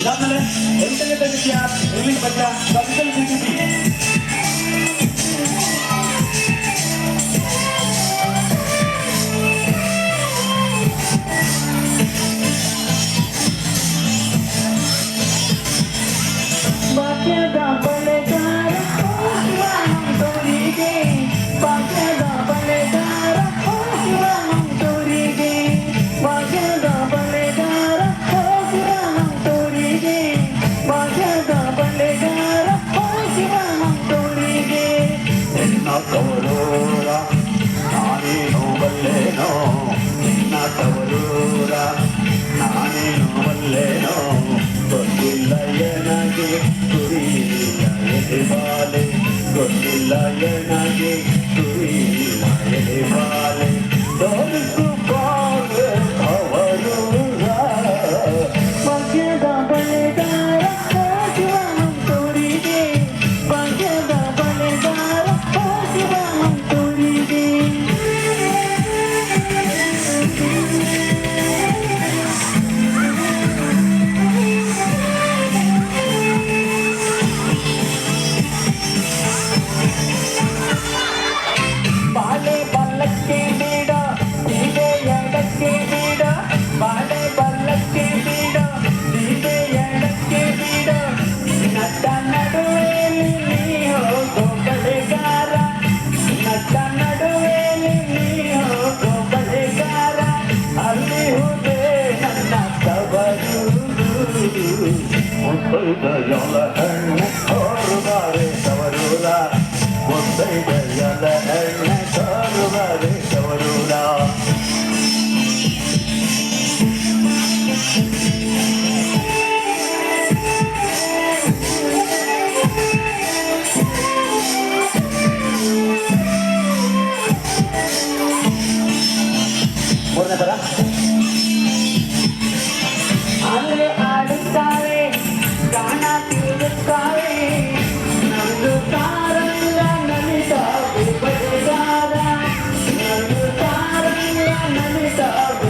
残 ಬಲ್ಲಕ್ಕೆ ಬೇಡ ನೀವೇ ಎಡಕ್ಕೆ ಬೇಡ ಬಾಳೆ ಬಲ್ಲಕ್ಕೆ ಬೇಡ ನೀವೇ ಎಡಕ್ಕೆ ಬೇಡ ನಟ್ಟ ನಡುವೆಯಲ್ಲಿ ನೀ ಹೋಗೋ ಬಳೆಗಾರ ನಟ್ಟ ನಡುವೆಯಲ್ಲಿ ನೀ ಹೋಗೋ ಬಳೆಗಾರ ಅಲ್ಲಿ ಹೋದೆ ನನ್ನ ತವರು ಮುತ್ತೈದೆಯೊಳ ಹಣ್ಣು ತವರುಲ ಮುತ್ತೈದೆಯೊಳ ಹಣ್ಣು the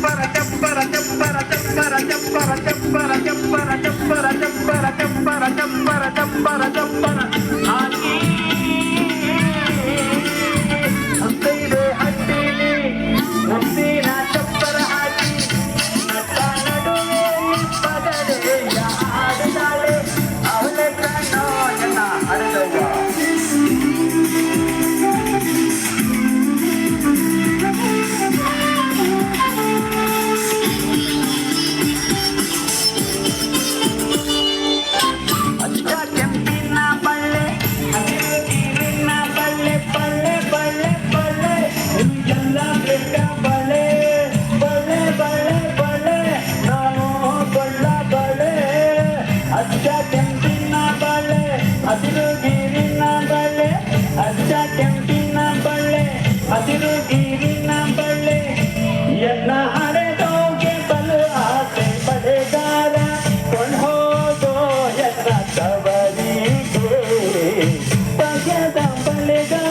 చెప్పర చెప్పర చెప్పర చెప్పర చెప్పర చెప్పర చెప్పర అచ్చాట్యం తిన్నా పల్లె అతిరు గిరిన్నా పల్లె అచ్చాట్యం తిన్నా పల్లె అతిరు గిరిన్నా పల్లె ఎన్న హరే దోగే పలు ఆసే పడే గార కొన్ హో దో ఎన్న తవరి గే పగద పల్లె గార